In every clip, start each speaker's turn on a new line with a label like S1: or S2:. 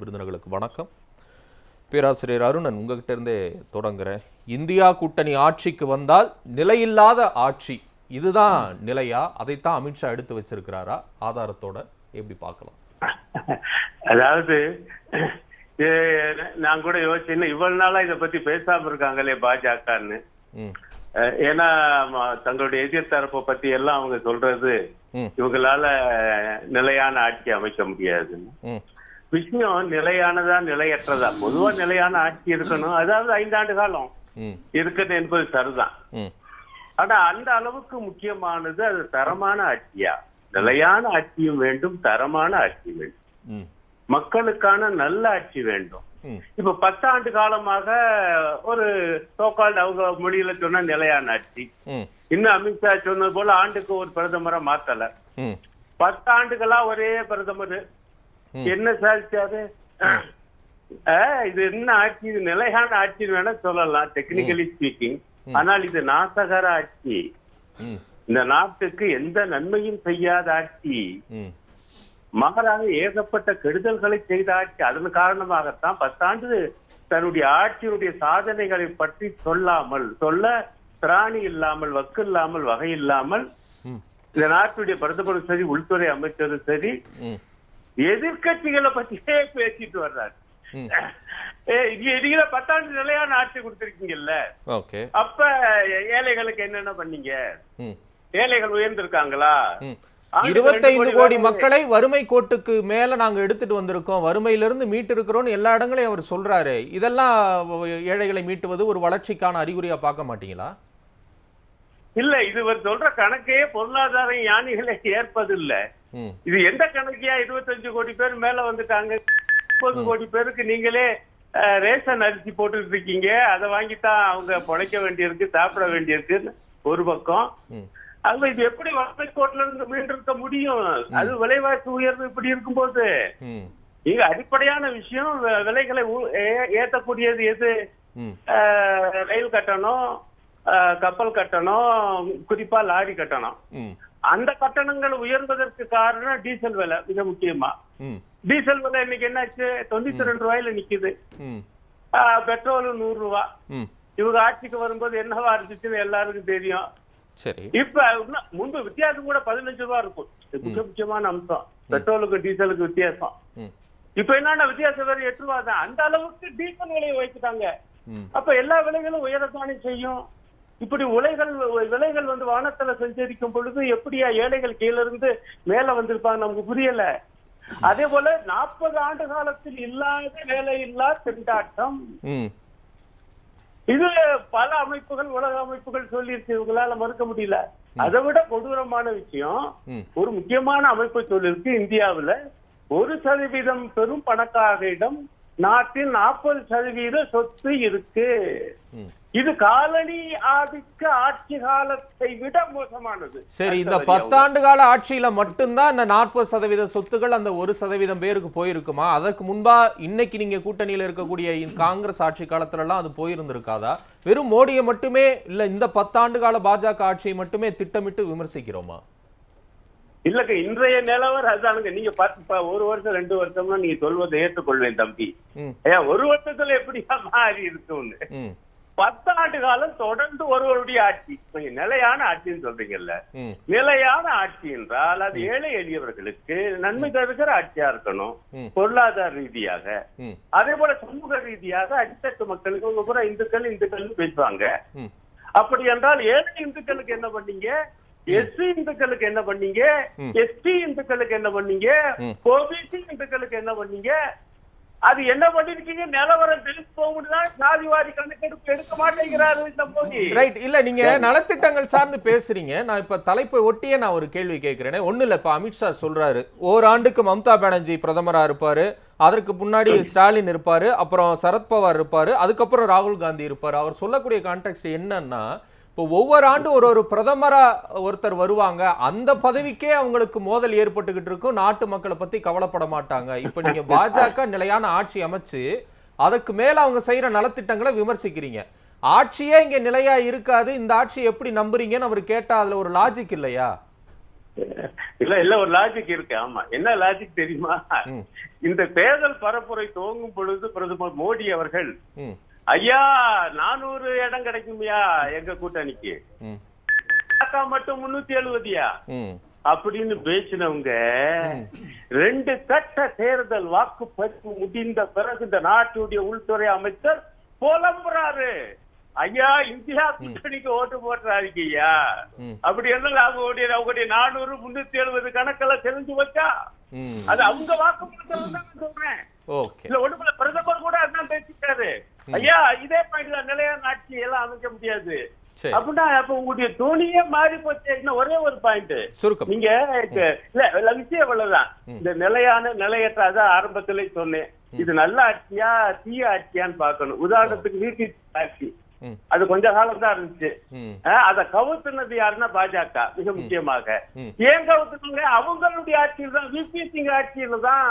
S1: விருந்தினர்களுக்கு வணக்கம். பேராசிரியர் அருணன் உங்ககிட்ட இருந்தே தொடங்குறேன். இந்தியா கூட்டணி ஆட்சிக்கு வந்தால் நிலையில்லாத ஆட்சி இதுதான் நிலையா? அதைத்தான் அமித்ஷா எடுத்து வச்சிருக்கிறாரா? ஆதாரத்தோட எப்படி பார்க்கலாம்?
S2: அதாவது நான் கூட யோசிச்சேன் இவ்வளவு நாளா இத பத்தி பேசாம இருக்காங்களே பாஜகன்னு. ஏன்னா தங்களுடைய எதிர்த்தரப்பை பத்தி எல்லாம் அவங்க சொல்றது இவங்களால நிலையான ஆட்சி அமைக்க முடியாதுன்னு. விஷயம் நிலையானதா நிலையற்றதா? பொதுவா நிலையான ஆட்சி இருக்கணும். அதாவது ஐந்தாண்டு காலம்
S1: ம்.
S2: இருக்குது என்பது சரிதான். ஆனா அந்த அளவுக்கு முக்கியமானது அது தரமான ஆட்சியா? நிலையான ஆட்சியும் வேண்டும் தரமான ஆட்சி வேண்டும். மக்களுக்கான நல்ல ஆட்சி வேண்டும். இப்ப பத்தாண்டு காலமாக ஒரு சோக்கால் அவங்க மொழியில சொன்ன நிலையான ஆட்சி. இன்னும் அமித்ஷா சொன்னது போல ஆண்டுக்கு ஒரு பிரதமரை மாத்தல. பத்தாண்டுகளா ஒரே பிரதமர். என்ன சாதிச்சாரு இது என்ன ஆட்சி? இது நிலையான ஆட்சின்னு வேணா சொல்லலாம் டெக்னிக்கலி ஸ்பீக்கிங் ஆனால் இது நாசகர ஆட்சி. இந்த நாட்டுக்கு எந்த நன்மையும் செய்யாத ஆட்சி. மாறாக ஏகப்பட்ட கெடுதல்களை செய்த ஆட்சி. அதன் காரணமாகத்தான் பத்தாண்டு தன்னுடைய ஆட்சியினுடைய சாதனைகளை பற்றி சொல்லாமல் சொல்ல திராணி இல்லாமல் வக்கு இல்லாமல் வகை இல்லாமல் இந்த நாட்டுடைய பிரதமரும் சரி உள்துறை அமைச்சரும் சரி
S1: ம்
S2: எதிர்க்கட்சிகளை பத்தியே பேசிட்டு வர்றாரு.
S1: ம்.
S2: ஏ, இது நீங்க பத்தாண்டு நிலையான ஆட்சி கொடுத்திருக்கீங்கல்ல? அப்ப ஏழைகளுக்கு என்னென்ன பண்ணீங்க? ஏழைகள் உயர்ந்திருக்காங்களா?
S1: இருபத்தைந்து கோடி மக்களை வறுமை கோட்டுக்கு மேல நாங்க எடுத்துட்டு வந்திருக்கோம். வறுமையிலிருந்து மீட்டு இருக்கிறோம்னு எல்லா இடங்களையும் அவர் சொல்றாரு. இதெல்லாம் ஏழைகளை மீட்டுவது ஒரு வளர்ச்சிக்கான அறிகுறியா பார்க்க மாட்டீங்களா?
S2: இல்ல இது சொல்ற கணக்கே பொருளாதார ஞானிகளை ஏற்பதில்ல. இது எந்த கணக்கியா? இருபத்தஞ்சு கோடி பேர் மேல வந்துட்டாங்க. முப்பது கோடி பேருக்கு நீங்களே ரேஷன் அரிசி போட்டுட்டு இருக்கீங்க. அதை வாங்கித்தான் அவங்க பொழைக்க வேண்டியிருக்கு சாப்பிட வேண்டியிருக்கு ஒரு பக்கம். அவங்க இது எப்படி வறுமை கோட்டில இருந்து மீண்டிருக்க முடியும்? அது விலைவாசி உயர்வு இப்படி இருக்கும்போது. இங்க அடிப்படையான விஷயம். விலைகளை ஏத்தக்கூடியது எது? ரயில் கட்டணம் கப்பல் கட்டணம் குறிப்பா லாரி கட்டணம். அந்த கட்டணங்கள் உயர்வதற்கு காரணம் டீசல் விலை மிக முக்கியமா. டீசல் விலை இன்னைக்கு என்னாச்சு? தொண்ணூத்தி ரெண்டு ரூபாயில நிக்குது. பெட்ரோல் நூறு ரூபா இவங்க ஆட்சிக்கு வரும்போது என்னவா இருந்துச்சுன்னு எல்லாருக்கும் தெரியும். இப்ப முன்பு வித்தியாசம் கூட பதினஞ்சு ரூபா இருக்கும். மிக முக்கியமான அம்சம். பெட்ரோலுக்கு டீசலுக்கு வித்தியாசம். இப்ப என்னன்னா வித்தியாசம் வேற எட்டு ரூபா தான். அந்த அளவுக்கு டீசல் விலையை வைத்துட்டாங்க அப்ப எல்லா விலைகளும் உயரத்தானே செய்யும்? இப்படி உலைகள் விலைகள் வந்து வானத்துல சஞ்சரிக்கும் பொழுது எப்படியா ஏழைகள் கீழ இருந்து மேல வந்திருப்பாங்க நமக்கு புரியல. அதே போல நாற்பது ஆண்டு காலத்தில் இல்லாத வேலையில்லா திண்டாட்டம். இது பல அமைப்புகள் உலக அமைப்புகள் சொல்லியிருக்கு. இவங்களால மறுக்க முடியல. அதை விட கொடூரமான விஷயம் ஒரு முக்கியமான அமைப்பு சொல்லிருக்கு இந்தியாவுல. ஒரு சதவீதம் பெரும் பணக்காரரிடம் நாட்டின் நாற்பது சதவீத சொத்து இருக்கு. இது காலனி ஆதிக்க ஆட்சி காலத்தை விட மோசமானது.
S1: சரி இந்த பத்தாண்டு கால ஆட்சியில மட்டும்தான் இந்த நாற்பது சதவீத சொத்துகள் அந்த ஒரு சதவீதம் பேருக்கு போயிருக்குமா? அதற்கு முன்பா இன்னைக்கு நீங்க கூட்டணியில இருக்கக்கூடிய இந்த காங்கிரஸ் ஆட்சி காலத்துல எல்லாம் அது போயிருந்திருக்காதா? வெறும் மோடியை மட்டுமே இல்ல இந்த பத்தாண்டு கால பாஜக ஆட்சியை மட்டுமே திட்டமிட்டு விமர்சிக்கிறோமா?
S2: இல்லங்க இன்றைய நிலவர் அதானுங்க நீங்க பார்த்து ஒரு வருஷம் ரெண்டு வருஷம்னா நீங்க சொல்வதை ஏற்றுக்கொள்வேன் தம்பி. ஏன் ஒரு வருஷத்துல எப்படியா மாறி இருக்கும்னு. பத்தாண்டு காலம் தொடர்ந்து ஒருவருடைய ஆட்சி. நிலையான ஆட்சின்னு சொல்றீங்கல்ல. நிலையான ஆட்சி என்றால் அது ஏழை எளியவர்களுக்கு நன்மை தருகிற ஆட்சியா இருக்கணும். பொருளாதார ரீதியாக. அதே போல சமூக ரீதியாக அடித்தட்டு மக்களுக்கு உங்க பூரா இந்துக்கள் இந்துக்கள் பேசுவாங்க. அப்படி என்றால் ஏழை இந்துக்களுக்கு என்ன பண்ணீங்க? எஸ்சி இந்துக்களுக்கு என்ன பண்ணீங்க. எஸ்டி இந்துக்களுக்கு என்ன பண்ணீங்க. ஓபிசி இந்துக்களுக்கு என்ன பண்ணீங்க? அது என்ன பண்ணிருக்கீங்க? நிலவரம் தெரிஞ்சு போகும்போதுதான் ஜாதிவாரி கணக்கெடுப்பு எடுக்க மாட்டேங்கிறாரு இந்த மோடி.
S1: ரைட் இல்ல நீங்க நலத்திட்டங்கள் சார்ந்து பேசுறீங்க. நான் இப்ப தலைப்பை ஒட்டியே நான் ஒரு கேள்வி கேட்கிறேனே ஒண்ணு இல்ல இப்ப அமித்ஷா சொல்றாரு. ஓராண்டுக்கு மம்தா பானர்ஜி பிரதமரா இருப்பாரு. அதற்கு முன்னாடி ஸ்டாலின் இருப்பாரு. அப்புறம் சரத்பவார் இருப்பாரு. அதுக்கப்புறம் ராகுல் காந்தி இருப்பாரு. அவர் சொல்லக்கூடிய கான்டெக்ட் என்னன்னா இப்போ ஒவ்வொரு ஆண்டும் ஒரு ஒரு பிரதமரா ஒருத்தர் வருவாங்க. அந்த பதவிக்கே அவங்களுக்கு மோதல் ஏற்பட்டுக்கிட்டு இருக்கும். நாட்டு மக்களை பத்தி கவலைப்பட மாட்டாங்க. இப்போ நீங்க பாஜக நிலையான ஆட்சி அமைச்சு அதுக்கு மேல அவங்க செய்யற நலத்திட்டங்களை விமர்சிக்கிறீங்க. ஆட்சியே இங்க நிலையா இருக்காது. இந்த ஆட்சி எப்படி நம்புறீங்கன்னு அவர் கேட்டா அதுல ஒரு லாஜிக் இல்லையா?
S2: இல்ல இல்ல ஒரு லாஜிக் இருக்கு. ஆமா. என்ன லாஜிக் தெரியுமா. இந்த தேர்தல் பரப்புரை துவங்கும் பொழுது பிரதமர் மோடி அவர்கள் ஐயா நானூறு இடம் கிடைக்குமையா எங்க கூட்டணிக்கு. அக்கா மட்டும் முன்னூத்தி எழுபதியா அப்படின்னு பேசினவங்க ரெண்டு கட்ட தேர்தல் வாக்குப்பதிவு முடிந்த பிறகு இந்த நாட்டுடைய உள்துறை அமைச்சர் புலம்புறாரு. ஐயா இந்தியா கூட்டணிக்கு ஓட்டு போட்டுறாருங்க ஐயா. அப்படி என்ன அவங்களுடைய அவங்களுடைய நானூறு முன்னூத்தி எழுபது கணக்கெல்லாம் தெரிஞ்சு வச்சா அது அவங்க தான் சொல்றேன். இல்ல ஒண்ணுமில்ல பிரதமர் கூட அதான் பேசிட்டாரு. ஐயா இதே பாயிண்ட்ல நிலையான ஆட்சி எல்லாம் அமைக்க முடியாது. அப்படின்னா அப்ப உங்களுடைய துணியே மாறி போச்சு ஒரே ஒரு பாயிண்ட்
S1: சுருக்கம்.
S2: நீங்க இல்ல விஷயம் இவ்வளவுதான் இந்த நிலையான நிலையற்ற அதான் ஆரம்பத்திலே சொன்னேன். இது நல்ல ஆட்சியா தீய ஆட்சியான்னு பார்க்கணும். உதாரணத்துக்கு வீட்டு ஆட்சி. அது கொஞ்ச காலம் தான் இருந்துச்சு. அத கவுத்துனது யாருன்னா பாஜக மிக முக்கியமாக. ஏன் கவுத்துனாங்க? அவங்களுடைய ஆட்சியில் தான் விபி சிங் ஆட்சியில தான்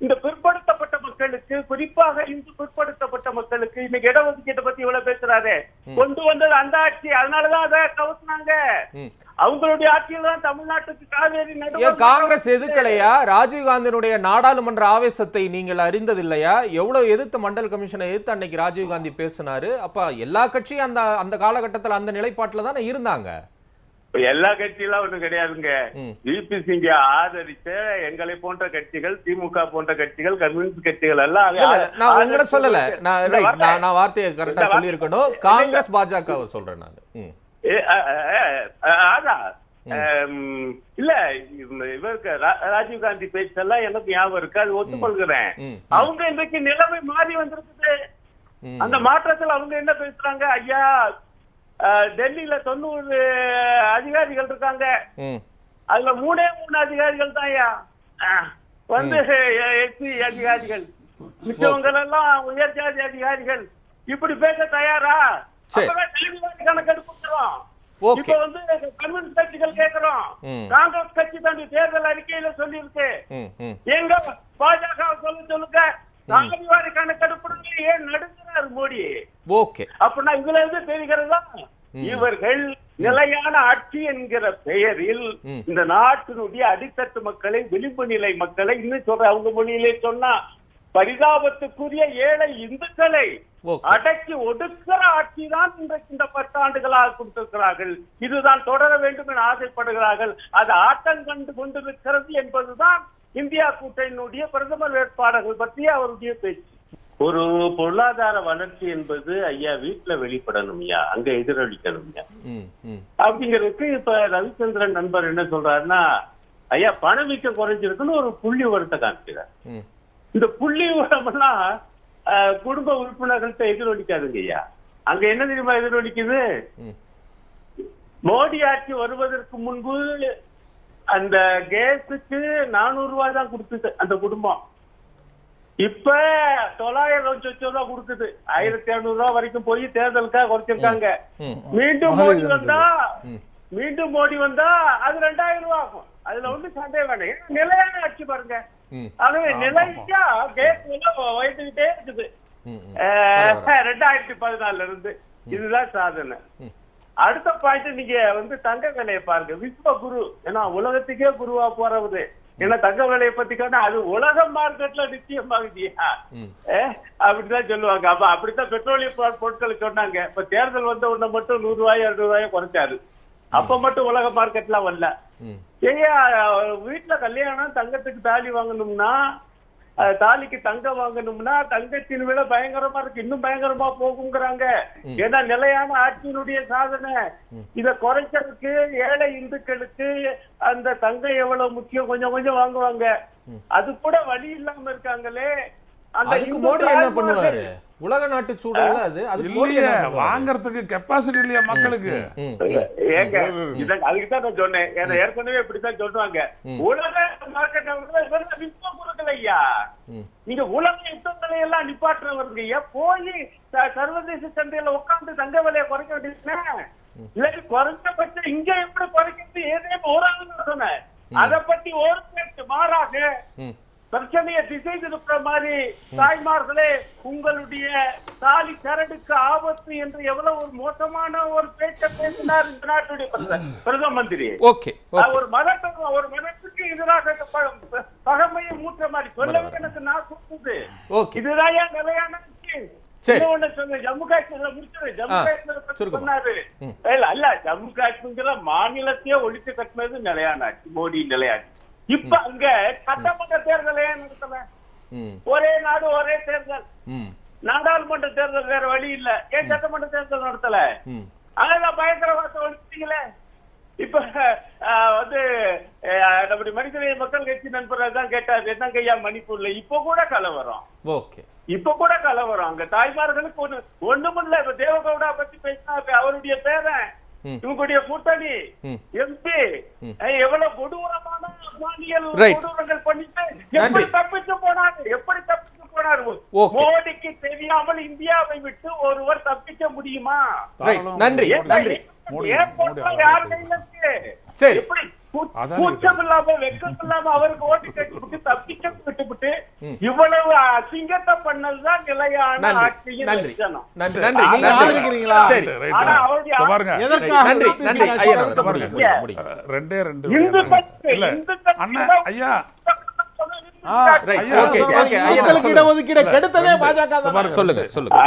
S2: இந்த பிற்படுத்தப்பட்ட மக்களுக்கு குறிப்பாக இந்து பிற்படுத்தப்பட்ட மக்களுக்கு இன்னைக்கு இடஒதுக்கீட்டை பத்தி இவ்வளவு பேசுறாரு. கொண்டு வந்தது அந்த ஆட்சி. அதனாலதான் அதை கவுத்துனாங்க.
S1: ம்.
S2: அவங்களுடைய ஆட்சியில் தான் தமிழ்நாட்டுக்கு காவேரி
S1: ஏன்
S2: நடுவர்
S1: காங்கிரஸ் எதுக்கலையா ராஜீவ்காந்தியினுடைய நாடாளுமன்ற ஆவேசத்தை நீங்கள் அறிந்ததில்லையா? எவ்வளவு எதிர்த்து மண்டல் கமிஷனை எதிர்த்து அன்னைக்கு ராஜீவ்காந்தி பேசினாரு. அப்ப எல்லா கட்சியும் அந்த அந்த காலகட்டத்துல அந்த நிலைப்பாட்டுல தானே இருந்தாங்க?
S2: எல்லா கட்சியெல்லாம் ஒண்ணும் கிடையாதுங்க.
S1: ம்.
S2: விபி சிங்க ஆதரிச்ச எங்களை போன்ற கட்சிகள் திமுக போன்ற கட்சிகள் கம்யூனிஸ்ட் கட்சிகள் எல்லாம்
S1: நான் உங்களை சொல்லல. நான் வார்த்தையை கரெக்டா
S2: இந்த
S1: சொல்லியிருக்கணும்.
S2: வார்த்தை-
S1: காங்கிரஸ் பாஜகவை சொல்றேன் நான்.
S2: அதான் இல்ல இவ- இவருக்கு ரா- ராஜீவ் காந்தி பேச்செல்லாம் எனக்கு ஞாபகம் இருக்கு. அது ஒத்துக்கொள்கிறேன். அவங்க இன்னைக்கு நிலைமை மாறி வந்திருக்குது. அந்த மாற்றத்துல அவங்க என்ன பேசுறாங்க? ஐயா டெல்லியில தொண்ணூறு அதிகாரிகள் இருக்காங்க. அதுல மூணே மூணு அதிகாரிகள் தான் வந்து எஸ்பி அதிகாரிகள். மிச்சவங்க எல்லாம் உயர் ஜாதி அதிகாரிகள். இப்படி பேச தயாரா?
S1: சரி.
S2: அப்பதான் தலைமைவாரி கணக்கெடுப்பு கொடுக்கிறோம்.
S1: Okay.
S2: இப்ப வந்து கம்யூனிஸ்ட் கட்சிகள் கேட்கிறோம். காங்கிரஸ் கட்சி தன்னுடைய தேர்தல் அறிக்கையில சொல்லியிருக்கு.
S1: ம் ம்.
S2: எங்க பாஜக சொல்ல சொல்லுங்க. தலைமைவாரி கணக்கெடுப்பு ஏன் நடுங்கிறார் மோடி?
S1: ஓகே.
S2: அப்படின்னா இதுல இருந்து தெரிகிறதா இவர்கள் நிலையான ஆட்சி என்கிற பெயரில். இந்த நாட்டினுடைய அடித்தட்டு மக்களை விளிம்பு நிலை மக்களை இன்னும் சொல்ற அவங்க மொழியிலே சொன்னா பரிதாபத்துக்குரிய ஏழை இந்துக்களை அடக்கி ஒடுக்கிற ஆட்சி தான் இன்றைக்கு இந்த பத்தாண்டுகளாக கொடுத்திருக்கிறார்கள். இதுதான் தொடர வேண்டும் என ஆசைப்படுகிறார்கள். அது ஆட்டம் கண்டு கொண்டிருக்கிறது என்பதுதான் இந்தியா கூட்டணியினுடைய பிரதமர் வேட்பாளர்கள் பற்றிய அவருடைய பேச்சு. ஒரு பொருளாதார வளர்ச்சி என்பது ஐயா வீட்டுல வெளிப்படணும் ஐயா அங்க எதிரொலிக்கணும் ஐயா அப்படிங்கிறதுக்கு இப்ப ரவிச்சந்திரன் நண்பர் என்ன சொல்றாருன்னா ஐயா பணவீக்கம் குறைஞ்சிருக்குன்னு ஒரு புள்ளி உரத்தை காமிக்கிறார். இந்த புள்ளி உரமெல்லாம் குடும்ப உறுப்பினர்கள்ட்ட எதிரொலிக்காதுங்க ஐயா. அங்க என்ன தெரியுமா எதிரொலிக்குது? மோடி ஆட்சி வருவதற்கு முன்பு அந்த கேஸுக்கு நானூறு ரூபாய் தான் கொடுத்தது அந்த குடும்பம். இப்ப தொள்ளாயிரம் லட்சம் ரூபாய் கொடுக்குது. ஆயிரத்தி இருநூறு ரூபாய் வரைக்கும் போய் தேர்தலுக்காக குறைச்சிருக்காங்க மீண்டும் மோடி. வந்தா. மீண்டும் மோடி வந்தா அது ரெண்டாயிரம் ரூபாய் ஆகும். அதுல ஒண்ணு சந்தேகம் வேணும். ஏன்னா நிலையான ஆட்சி பாருங்க. ஆகவே நிலையா கேஸ் வைத்துக்கிட்டே இருக்குது. ரெண்டாயிரத்தி பதினாலுல இருந்து இதுதான் சாதனை. அடுத்த பாயிண்ட் நீங்க வந்து தங்க விலையை பாருங்க. விஸ்வ குரு ஏன்னா உலகத்துக்கே குருவா போறவது ஏன்னா தங்க விலையை பத்தி கேட்டா அது உலக மார்க்கெட்ல நிச்சயமாகுதியா
S1: ம்.
S2: அஹ், அப்படிதான் சொல்லுவாங்க. அப்ப அப்படித்தான் பெட்ரோலிய பொ- பொருட்களுக்கு சொன்னாங்க. இப்ப தேர்தல் வந்த உடனே மட்டும் நூறு ரூபாய் இருநூறு ரூபாய் குறைச்சாரு அப்ப மட்டும் உலக மார்க்கெட்லாம் வரல.
S1: ம்.
S2: ஏய்யா வீட்டுல கல்யாணம் தங்கத்துக்கு தாலி வாங்கணும்னா தாலிக்கு தங்கம் வாங்கணும்னா தங்கத்தின் விலை பயங்கரமா இருக்கு. இன்னும் பயங்கரமா போகுங்கிறாங்க ஏன்னா நிலையான ஆட்சியினுடைய சாதனை. இத குறைக்கிறதுக்கு ஏழை இந்துக்களுக்கு அந்த தங்கம் எவ்வளவு முக்கியம் கொஞ்சம் கொஞ்சம் வாங்குவாங்க. அது கூட வழி இல்லாம இருக்காங்களே. அந்த
S1: மோடி என்ன பண்ணுவாரு? உலக நாட்டு சூழல்ல அது அதுக்கு மோடி
S3: இல்லையே? வாங்கறதுக்கு கெப்பாசிட்டி இல்லையா மக்களுக்கு.
S2: ஏங்க இதான் அதுக்குதான் நான் சொன்னேன். ஏன்னா ஏற்கனவே இப்படித்தான் சொல்றாங்க. உலக மார்க்கெட் குருக்கள் ஐயா. நீங்க உலக யுத்தங்களை எல்லாம் நிப்பாட்டுறவருங்க. போய் சர்வதேச சந்தையில உட்கார்ந்து தங்க விலையை குறைக்க வேண்டியதுன்னா இல்லாட்டி குறைஞ்சபட்சம் இங்க எப்படி குறைக்கிறது? ஏதேனும் ஒரு ஆளுங்க சொன்னேன். அதை பத்தி ஒரு பேச்சு மாறாக பிரச்சனையை திசை திருப்புற மாதிரி தாய்மார்களே உங்களுடைய தாலி சரடுக்கு ஆபத்து என்று எவ்வளவு ஒரு மோசமான ஒரு பேச்ச பேசினார் இந்த நாட்டுடைய பிரத- பிரதம மந்திரி. ஒரு மதத்தை ஒரு மதத்துக்கு எதிராக பகமையை மூற்ற மாதிரி. சொல்லவே எனக்கு நான்
S1: ஓகே.
S2: இதுதான் நிலையான ஜம்மு காஷ்மீர்ல முடிச்சது. ஜம்மு காஷ்மீர். சொன்னாரு. இல்ல ஜம்மு காஷ்மீர் மாநிலத்தையே ஒழித்து கட்டினது நிலையான ஆட்சி மோடி நிலையாட்சி இப்ப அங்க சட்டமன்ற தேர்தல் ஏன் நடத்தல? ஒரே நாடு ஒரே தேர்தல். நாடாளுமன்ற தேர்தல் வேற வழி இல்ல. ஏன் சட்டமன்ற தேர்தல் நடத்தல?
S1: ம்.
S2: அதான் பயங்கரவாதத்தை ஒழிச்சிட்டீங்களே. இப்ப வந்து நம்முடைய மனிதநேய மக்கள் கட்சி நண்பர் தான் கேட்டாரு என்னங்க ஐயா மணிப்பூர்ல இப்ப கூட கலவரம்.
S1: ஓகே.
S2: இப்ப கூட கலவரம். அங்க தாய்மார்களுக்கு ஒண்ணு ஒண்ணுமில்ல. இப்ப தேவகவுடா பத்தி பேசினா அவருடைய பேரன். இவங்களுடைய கூட்டணி. எம்பி. எவ்வளவு கொடூரமான. கொடூரங்கள் பண்ணிட்டு. எப்படி தப்பிச்சு போனாரு எப்படி தப்பிச்சு போனாரு. மோடிக்கு தெரியாமல் இந்தியாவை விட்டு ஒருவர் தப்பிக்க முடியுமா
S1: ரைட் நன்றி
S2: ஏன்
S1: நன்றி
S2: யார் கையில இருக்கு? எப்படி கூச்சம் இல்லாம வெக்கம் இல்லாம அவருக்கு ஓட்டு
S1: ம்.
S2: இவ்வளவு அசிங்கத்தை பண்ணதுதான் நிலையான
S1: நன்றி.
S2: ஆட்சியின்
S1: நன்றி.
S2: லட்சணம்.
S3: ரெண்டே ரெண்டு இல்ல.
S2: தான்
S3: ஐயா.
S4: இடஒதுக்கீடை கெடுத்ததே. பாஜக.
S1: சொல்லுங்க சொல்லுங்க.